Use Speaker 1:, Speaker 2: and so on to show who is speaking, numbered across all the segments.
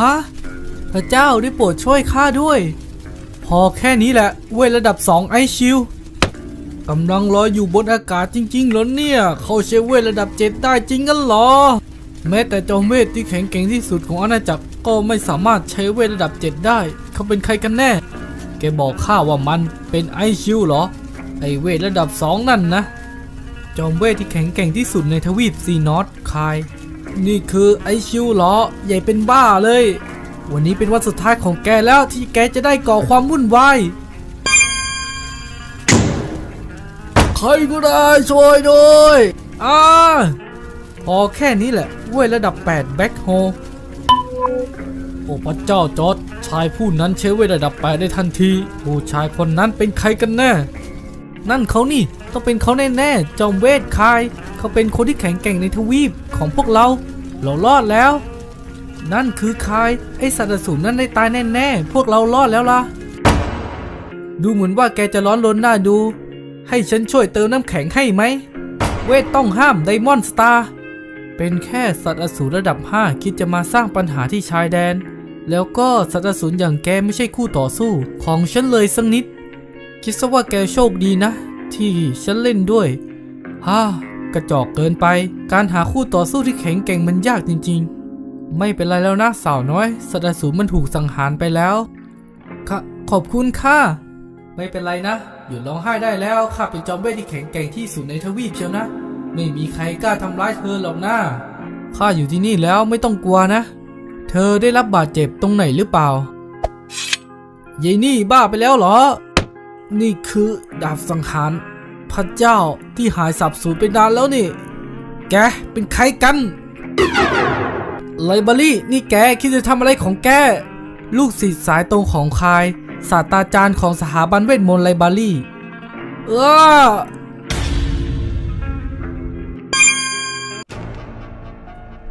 Speaker 1: ฮะ พระเจ้าได้โปรดช่วยข้าด้วย พอแค่นี้แหละ เวทระดับ2ไอชิวกำลังลอยอยู่บนอากาศจริงๆเหรอเนี่ย เขาใช้เวทระดับ7ได้จริงกันเหรอ แม้แต่จอมเวทที่แข็งแกร่งที่สุดของอาณาจักรก็ไม่สามารถใช้เวทระดับ7ได้ เขาเป็นใครกันแน่ แกบอกข้าว่ามันเป็นไอชิวเหรอ ไอเวทระดับ2นั่นนะ จอมเวทที่แข็งแกร่งที่สุดในทวีปซีนอตคาย นี่คือไอชิวเหรอ ใหญ่เป็นบ้าเลย วันนี้เป็นวันสุดท้ายของแกแล้วที่แกจะได้ก่อความวุ่นวาย ใครก็ได้ช่วยด้วยอ่าพอแค่นี้แหละเว้ยระดับ 8 แบ็คโฮโอ้พระเจ้าจอร์ดชายผู้นั้นใช้เวทระดับ 8 ได้ทันที ผู้ชายคนนั้นเป็นใครกันแน่ นั่นเขานี่ต้องเป็นเขาแน่ๆจอมเวทคาย เขาเป็นคนที่แข็งแกร่งในทวีปของพวกเรา เรารอดแล้ว นั่นคือคายไอสัตว์อสูรนั่นได้ตายแน่ๆพวกเรารอดแล้วล่ะ ดูเหมือนว่าแกจะร้อนรนหน้าดู ให้ฉันช่วยเติมน้ำแข็งให้ไหม เวทต้องห้ามไดมอนสตาร์เป็นแค่สัตว์อสูรระดับ 5 คิดจะมาสร้างปัญหาที่ชายแดน แล้วก็สัตว์อสูรอย่างแกไม่ใช่คู่ต่อสู้ของฉันเลยสักนิด คิดซะว่าแกโชคดีนะ ที่ฉันเล่นด้วย ฮ่ากระจอกเกินไป การหาคู่ต่อสู้ที่แข็งแกร่งมันยากจริง ๆ ไม่เป็นไรแล้วนะสาวน้อยสัตว์อสูมันถูกสังหารไปแล้วค่ะขอบคุณค่ะ ไม่เป็นไรนะหยุดร้องไห้ได้แล้วข้าเป็นจอมเวทที่แข็งแกร่งที่สุดในทวีปเชียวนะ ไม่มีใครกล้าทำร้ายเธอหรอกนะข้าอยู่ที่นี่แล้วไม่ต้องกลัวนะ เธอได้รับบาดเจ็บตรงไหนหรือเปล่ายายนี่บ้าไปแล้วเหรอ นี่คือดาบสังหารพระเจ้าที่หายสับสูญไปนานแล้วนี่ แกเป็นใครกัน ไลบารี่นี่แกคิดจะทำอะไรของแก ลูกศิษย์สายตรงของคาย ศาสตราจารย์ของสถาบันเวทมนต์ไลบารี่ เออ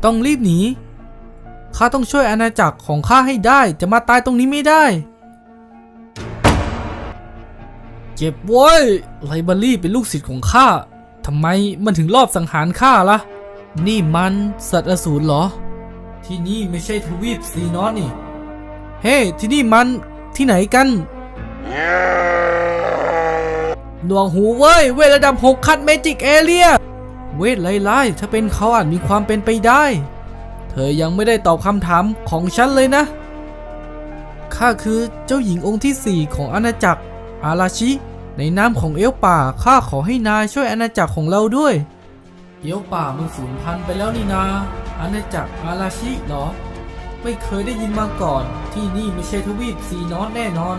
Speaker 1: ต้องรีบหนี ข้าต้องช่วยอาณาจักรของข้าให้ได้ จะมาตายตรงนี้ไม่ได้ เจ็บเว้ยไลบรารี่เป็นลูกศิษย์ของข้าทำไมมันถึงรอบสังหารข้าล่ะ นี่มันสัตว์อสูรเหรอ ที่นี่ไม่ใช่ทวีปซีนอสนี่ เฮ้ ที่นี่มันที่ไหนกันหน่วงหูเว้ย เวทระดับหกคัดเมจิกเอเรีย เวทไล่ๆถ้าเป็นเขาอาจมีความเป็นไปได้ เธอยังไม่ได้ตอบคำถามของฉันเลยนะ ข้าคือเจ้าหญิงองค์ที่สี่ของอาณาจักรอาราชิ ในนามของเอลป่าข้าขอให้นายช่วยอาณาจักรของเราด้วย เอลป่ามันสูญพันธุ์ไปแล้วนี่นา อาณาจักรอาราชิเหรอ ไม่เคยได้ยินมาก่อน ที่นี่ไม่ใช่ทวีปซีนอสแน่นอน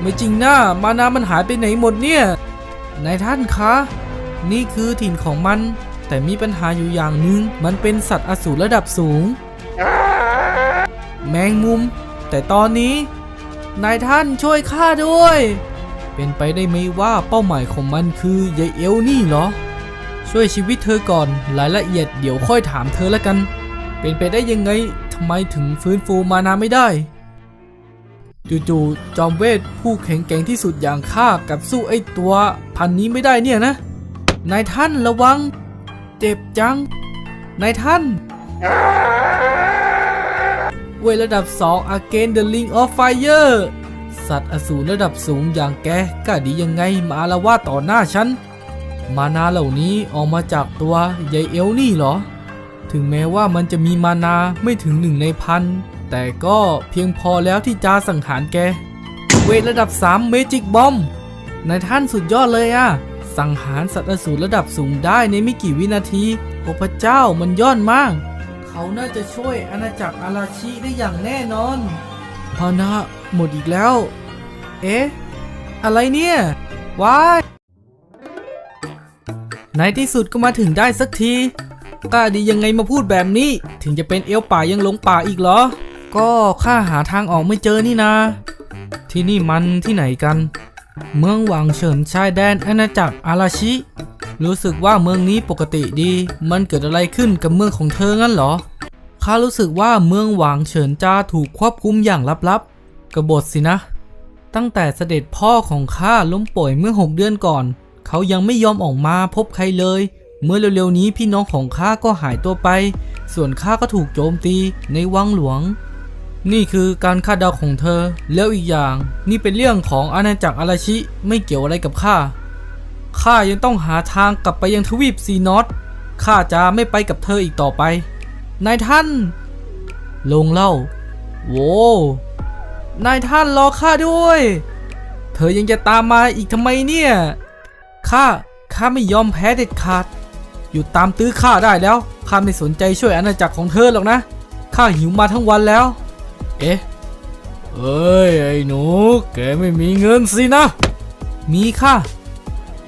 Speaker 1: ไม่จริงนะมานามันหายไปไหนหมดเนี่ย นายท่านคะ นี่คือถิ่นของมัน แต่มีปัญหาอยู่อย่างหนึ่งมันเป็นสัตว์อสูรระดับสูง แมงมุม แต่ตอนนี้ นายท่านช่วยข้าด้วย เป็นไปได้ไหมว่าเป้าหมายของมันคือยายเอลนี่เหรอ ช่วยชีวิตเธอก่อนรายละเอียดเดี๋ยวค่อยถามเธอล้วกัน เป็นไปได้ยังไงทำไมถึงฟื้นฟูมานาไม่ได้จู่ๆจอมเวทผู้แข็งแกร่งที่สุดอย่างข้ากับสู้ไอ้ตัว พันนี้ไม่ได้เนี่ยนะ นายท่านระวัง เจ็บจัง นายท่าน เวระดับ 2 Again the Ring of Fire สัตว์อสูรระดับสูงอย่างแกกล้าดียังไงมาอาละวาดต่อหน้าฉัน มานาเหล่านี้ออกมาจากตัวยายเอลนี่เหรอ ถึงแม้ว่ามันจะมีมานาไม่ถึงหนึ่งในพัน แต่ก็เพียงพอแล้วที่จะสังหารแก เวทระดับ3 Magic Bomb นายท่านสุดยอดเลยอะสังหารสัตว์อสูรระดับสูงได้ในไม่กี่วินาทีโอ้พระเจ้ามันยอดมาก เขาน่าจะช่วยอาณาจักรอาราชิได้อย่างแน่นอนพานะหมดอีกแล้ว เอ๊ะ อะไรเนี่ย ว้ายในที่สุดก็มาถึงได้สักทีกล้าดียังไงมาพูดแบบนี้ ถึงจะเป็นเอลป่ายังหลงป่าอีกเหรอ ก็ข้าหาทางออกไม่เจอนี่นาที่นี่มันที่ไหนกัน เมืองหวังเฉินชายแดนอาณาจักรอาราชิ รู้สึกว่าเมืองนี้ปกติดี มันเกิดอะไรขึ้นกับเมืองของเธองั้นเหรอข้ารู้สึกว่าเมืองหวางเฉินจ้าถูกควบคุมอย่างลับๆกบฏสินะ ตั้งแต่เสด็จพ่อของข้าล้มป่วยเมื่อหกเดือนก่อน เขายังไม่ยอมออกมาพบใครเลย เมื่อเร็วๆนี้พี่น้องของข้าก็หายตัวไป ส่วนข้าก็ถูกโจมตีในวังหลวง นี่คือการคาดเดาของเธอ แล้วอีกอย่าง นี่เป็นเรื่องของอาณาจักรอาราชิไม่เกี่ยวอะไรกับข้าข้ายังต้องหาทางกลับไปยังทวีปซีนอตข้าจะไม่ไปกับเธออีกต่อไป นายท่าน ลงเล่า โว้ นายท่านรอข้าด้วย เธอยังจะตามมาอีกทำไมเนี่ย ข้า ข้าไม่ยอมแพ้เด็ดขาด อยู่ตามตื้อข้าได้แล้ว ข้าไม่สนใจช่วยอาณาจักรของเธอหรอกนะ ข้าหิวมาทั้งวันแล้ว เอ๊ะ เอ้ย ไอ้หนู แกไม่มีเงินสินะ มีค่ะ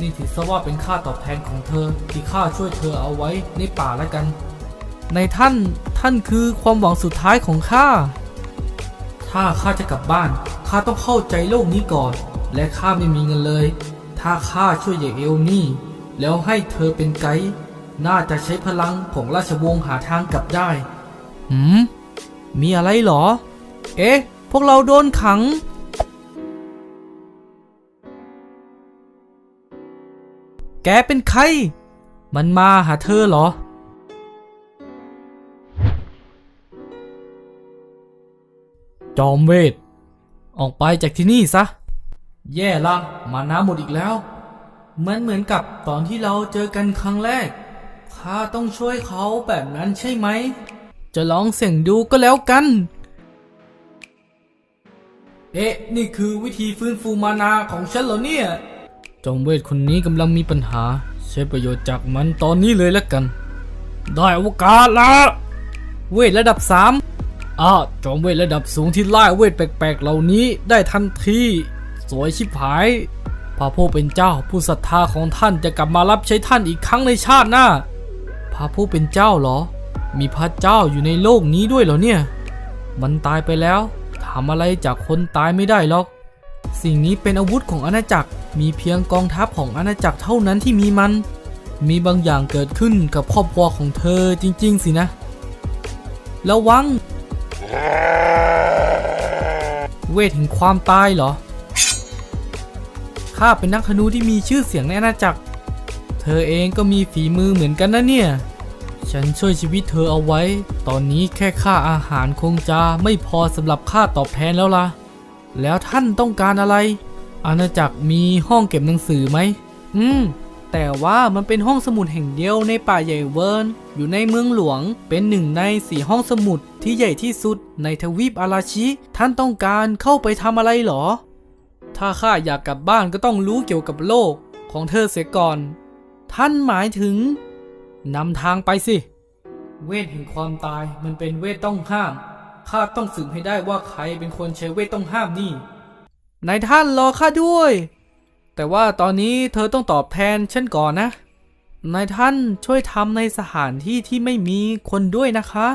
Speaker 1: นี่ถือซะว่าเป็นค่าตอบแทนของเธอ ที่ข้าช่วยเธอเอาไว้ในป่าแล้วกัน ในท่าน ท่านคือความหวังสุดท้ายของข้า ถ้าข้าจะกลับบ้านข้าต้องเข้าใจโลกนี้ก่อน และข้าไม่มีเงินเลย ถ้าข้าช่วยเหยกเอลนี่ แล้วให้เธอเป็นไกด์น่าจะใช้พลังของราชวงศ์หาทางกลับได้ หืม มีอะไรเหรอ เอ๊ะ พวกเราโดนขัง แกเป็นใคร มันมาหาเธอเหรอ จอมเวท ออกไปจากที่นี่ซะ แย่ละมาน้ำหมดอีกแล้วเหมือนเหมือนกับตอนที่เราเจอกันครั้งแรกข้าต้องช่วยเขาแบบนั้นใช่ไหม จะลองเสี่ยงดูก็แล้วกัน เอ๊ะ นี่คือวิธีฟื้นฟูมานาของฉันเหรอเนี่ย จอมเวทคนนี้กำลังมีปัญหา ใช้ประโยชน์จากมันตอนนี้เลยแล้วกัน ได้โอกาสละ เวทระดับ3 อะจอมเวทระดับสูงที่ไล่เวทแปลกๆ เหล่านี้ได้ทันที สวยชิบหายพระผู้เป็นเจ้าผู้ศรัทธาของท่านจะกลับมารับใช้ท่านอีกครั้งในชาติหน้า พระผู้เป็นเจ้าเหรอ มีพระเจ้าอยู่ในโลกนี้ด้วยเหรอเนี่ย มันตายไปแล้วทำอะไรจากคนตายไม่ได้หรอก สิ่งนี้เป็นอาวุธของอาณาจักร มีเพียงกองทัพของอาณาจักรเท่านั้นที่มีมัน มีบางอย่างเกิดขึ้นกับครอบครัวของเธอจริง ๆ สินะ ระวัง เวทแห่งความตายเหรอ ข้าเป็นนักธนูที่มีชื่อเสียงในอาณาจักร เธอเองก็มีฝีมือเหมือนกันนะเนี่ย ฉันช่วยชีวิตเธอเอาไว้ ตอนนี้แค่ค่าอาหารคงจะไม่พอสำหรับค่าตอบแทนแล้วล่ะ แล้วท่านต้องการอะไร อาณาจักรมีห้องเก็บหนังสือไหม อืม แต่ว่ามันเป็นห้องสมุดแห่งเดียวในป่าใหญ่เวิร์นอยู่ในเมืองหลวง เป็นหนึ่งในสี่ห้องสมุดที่ใหญ่ที่สุดในทวีปอาราชิ ท่านต้องการเข้าไปทำอะไรเหรอ ถ้าข้าอยากกลับบ้านก็ต้องรู้เกี่ยวกับโลกของเธอเสียก่อน ท่านหมายถึงนำทางไปสิ เวทแห่งความตายมันเป็นเวทต้องห้าม ข้าต้องสืบให้ได้ว่าใครเป็นคนใช้เวทต้องห้ามนี่นายท่านรอข้าด้วย แต่ว่าตอนนี้เธอต้องตอบแทนฉันก่อนนะ นายท่านช่วยทำในสถานที่ที่ไม่มีคนด้วยนะคะ